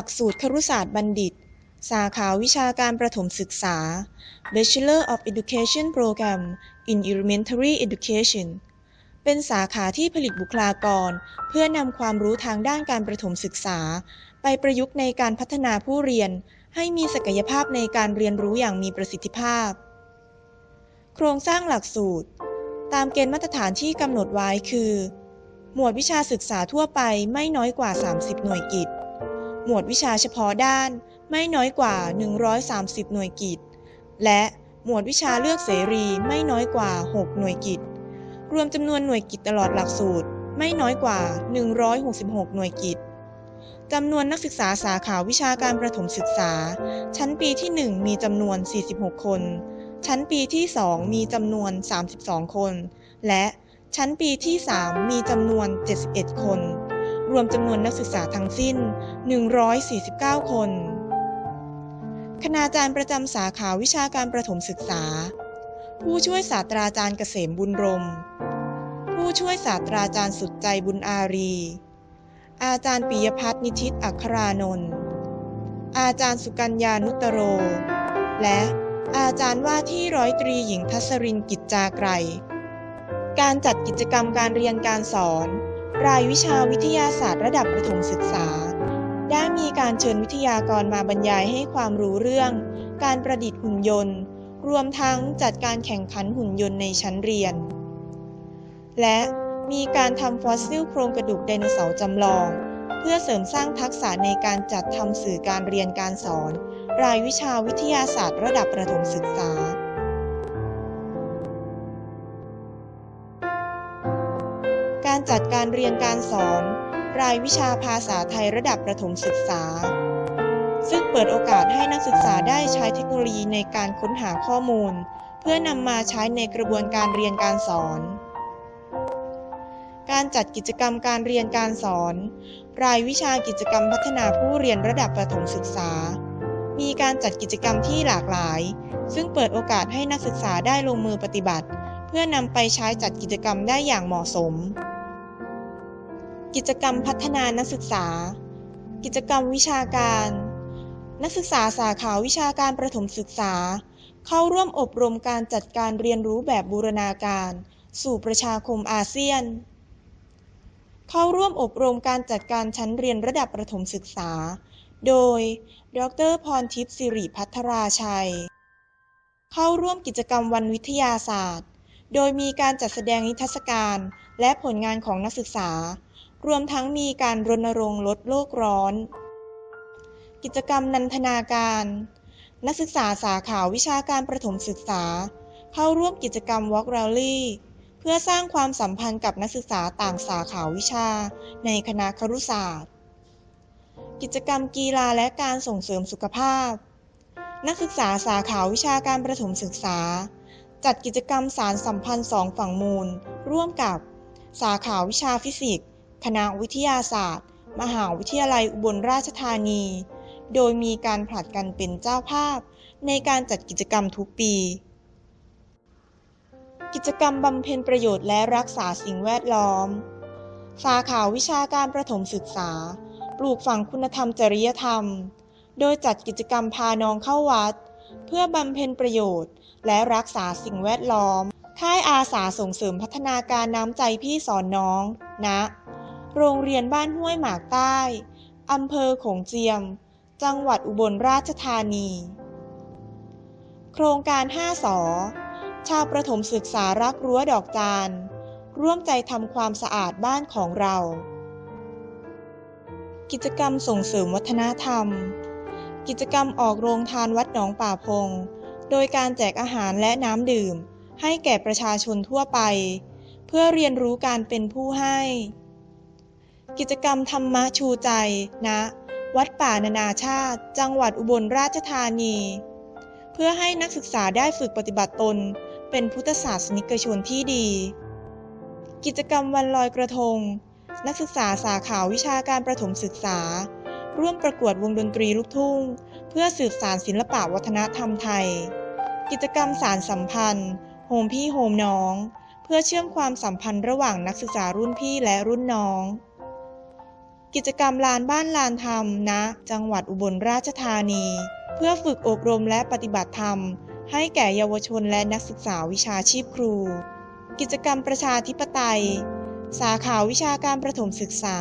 ลักสูตรครุศาสตร์บัณฑิต สาขาวิชาการประถมศึกษา Bachelor of Education Program in Elementary Education เป็นสาขาที่ผลิตบุคลากร เพื่อนำความรู้ทางด้านการประถมศึกษา ไปประยุกต์ในการพัฒนาผู้เรียน ให้มีศักยภาพในการเรียนรู้อย่างมีประสิทธิภาพ โครงสร้างหลักสูตร ตามเกณฑ์มาตรฐานที่กำหนดไว้คือ หมวดวิชาศึกษาทั่วไปไม่น้อยกว่า 30 หน่วยกิต หมวดวิชาเฉพาะด้านไม่น้อยกว่า 130 หน่วยกิต และหมวดวิชาเลือกเสรีไม่น้อยกว่า 6 หน่วยกิต รวมจำนวนหน่วยกิตตลอดหลักสูตรไม่น้อยกว่า 166 หน่วยกิตจำนวนนักศึกษาสาขาวิชาการประถมศึกษา ชั้นปีที่ 1 มีจำนวน 46 คน ชั้นปีที่ 2 มีจำนวน 32 คน และชั้นปีที่ 3 มีจำนวน 71 คน รวมจำนวนนักศึกษาทั้งสิ้น 149 คน คณาจารย์ประจำสาขาวิชาการประถมศึกษา ผู้ช่วยศาสตราจารย์เกษมบุญรม ผู้ช่วยศาสตราจารย์สุดใจบุญอารี อาจารย์ปิยพัฒน์นิทิตอัครานนท์อาจารย์สุกัญญานุตโร และอาจารย์ว่าที่ร้อยตรีหญิงทัศรินกิจจาไกร การจัดกิจกรรมการเรียนการสอน รายวิชาวิทยาศาสตร์ระดับประถมศึกษา ได้มีการเชิญวิทยากรมาบรรยายให้ความรู้เรื่อง การประดิษฐ์หุ่นยนต์ รวมทั้งจัดการแข่งขันหุ่นยนต์ในชั้นเรียน และมีการทำฟอสซิลโครงกระดูกไดโนเสาร์จำลอง เพื่อเสริมสร้างทักษะในการจัดทำสื่อการเรียนการสอน รายวิชาวิทยาศาสตร์ระดับประถมศึกษา การจัดการเรียนการสอน รายวิชาภาษาไทยระดับประถมศึกษา ซึ่งเปิดโอกาสให้นักศึกษาได้ใช้เทคโนโลยีในการค้นหาข้อมูล เพื่อนำมาใช้ในกระบวนการเรียนการสอน การจัดกิจกรรมการเรียนการสอน รายวิชากิจกรรมพัฒนาผู้เรียนระดับประถมศึกษา มีการจัดกิจกรรมที่หลากหลาย ซึ่งเปิดโอกาสให้นักศึกษาได้ลงมือปฏิบัติเพื่อนำไปใช้จัดกิจกรรมได้อย่างเหมาะสม กิจกรรมพัฒนานักศึกษา กิจกรรมวิชาการ นักศึกษาสาขาวิชาการประถมศึกษา เข้าร่วมอบรมการจัดการเรียนรู้แบบบูรณาการ สู่ประชาคมอาเซียน เข้าร่วมอบรมการจัดการชั้นเรียนระดับประถมศึกษา โดย ดรพรทิพย์สิริพัทราชัย เข้าร่วมกิจกรรมวันวิทยาศาสตร์ โดยมีการจัดแสดงนิทรรศการและผลงานของนักศึกษา รวมทั้งมีการรณรงค์ลดโลกร้อน กิจกรรมนันทนาการ นักศึกษาสาขาวิชาการประถมศึกษา เข้าร่วมกิจกรรม Walk Rally เพื่อสร้างความสัมพันธ์กับนักศึกษาต่างสาขาวิชา ในคณะครุศาสตร์ กิจกรรมกีฬาและการส่งเสริมสุขภาพ นักศึกษาสาขาวิชาการประถมศึกษา จัดกิจกรรมสารสัมพันธ์สองฝั่งมูล ร่วมกับสาขาวิชาฟิสิกส์ คณะวิทยาศาสตร์ มหาวิทยาลัยอุบลราชธานี โดยมีการผลัดกันเป็นเจ้าภาพในการจัดกิจกรรมทุกปี กิจกรรมบำเพ็ญประโยชน์และรักษาสิ่งแวดล้อม สาขาวิชาการประถมศึกษา ปลูกฝังคุณธรรมจริยธรรม โดยจัดกิจกรรมพาน้องเข้าวัด เพื่อบำเพ็ญประโยชน์และรักษาสิ่งแวดล้อม ค่ายอาสาส่งเสริมพัฒนาการน้ำใจพี่สอนน้องณนะ โรงเรียนบ้านห้วยหมากใต้อำเภอโขงเจียม จังหวัดอุบลราชธานี โครงการ 5 สอ ชาวประถมศึกษารักรั้วดอกจานร่วมใจทำความสะอาดบ้านของเรา กิจกรรมส่งเสริมวัฒนธรรม กิจกรรมออกโรงทานวัดหนองป่าพง โดยการแจกอาหารและน้ำดื่ม ให้แก่ประชาชนทั่วไป เพื่อเรียนรู้การเป็นผู้ให้ กิจกรรมธรรมะชูใจณนะ วัดป่านานาชาติ จังหวัดอุบลราชธานี เพื่อให้นักศึกษาได้ฝึกปฏิบัติตน เป็นพุทธศาสนิกชนที่ดี กิจกรรมวันลอยกระทง นักศึกษาสาขาวิชาการประถมศึกษา ร่วมประกวดวงดนตรีลูกทุ่ง เพื่อสืบสานศิลปะวัฒนธรรมไทย กิจกรรมสารสัมพันธ์โฮมพี่โฮมน้อง เพื่อเชื่อมความสัมพันธ์ระหว่างนักศึกษารุ่นพี่และรุ่นน้อง กิจกรรมลานบ้านลานธรรมณจังหวัดอุบลราชธานี เพื่อฝึกอบรมและปฏิบัติธรรม ให้แก่เยาวชนและนักศึกษาวิชาชีพครู กิจกรรมประชาธิปไตย สาขาวิชาการประถมศึกษา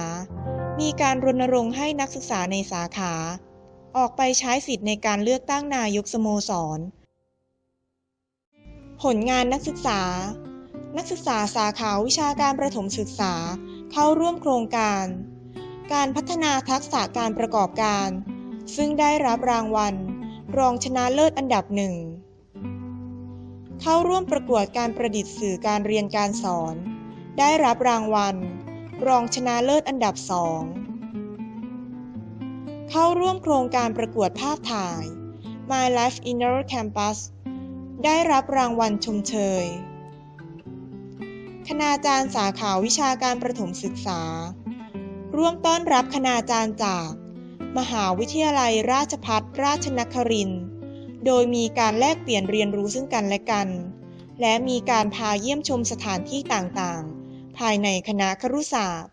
มีการรณรงค์ให้นักศึกษาในสาขา ออกไปใช้สิทธิ์ในการเลือกตั้งนายกสโมสร ผลงานนักศึกษา นักศึกษาสาขาวิชาการประถมศึกษา เข้าร่วมโครงการ การพัฒนาทักษะการประกอบการ ซึ่งได้รับรางวัล รองชนะเลิศอันดับหนึ่ง เข้าร่วมประกวดการประดิษฐ์สื่อการเรียนการสอน ได้รับรางวัล รองชนะเลิศอันดับสองเข้าร่วมโครงการประกวดภาพถ่าย My Life Inner Campus ได้รับรางวัลชมเชย คณาจารย์สาขาวิชาการประถมศึกษา ร่วมต้อนรับคณาจารย์จาก มหาวิทยาลัยราชพัฒราชนครินทร์โดยมีการแลกเปลี่ยนเรียนรู้ซึ่งกันและกัน และมีการพาเยี่ยมชมสถานที่ต่างๆ ภายในคณะครุศาสตร์